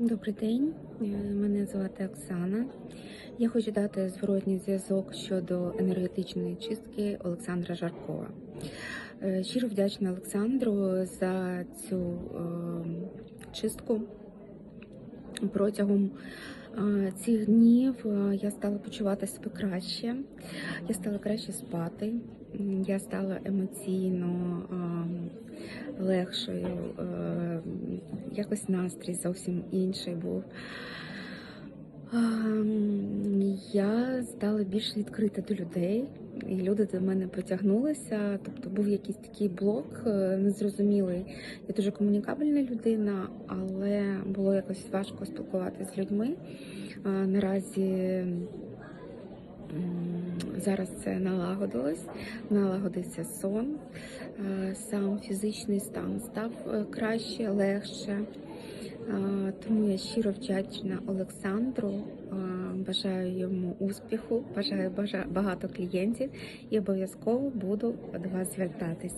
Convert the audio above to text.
Добрий день, Е, мене звати Оксана. Я хочу дати зворотній зв'язок щодо енергетичної чистки Олександра Жаркова. Е, Щиро вдячна Олександру за цю е, чистку. Протягом цих днів я стала почувати себе краще, я стала краще спати, я стала емоційно легшою, якось настрій зовсім інший був. Я стала більш відкрита до людей, і люди до мене потягнулися. Тобто був якийсь такий блок е, незрозумілий. Я дуже комунікабельна людина, але було якось важко спілкуватися з людьми. Е, Наразі зараз це налагодилось, налагодився сон, е, сам фізичний стан став е, краще, легше. Е, Тому я щиро вдячна Олександру. Бажаю йому успіху, бажаю бажа- багато клієнтів і обов'язково буду до вас звертатись.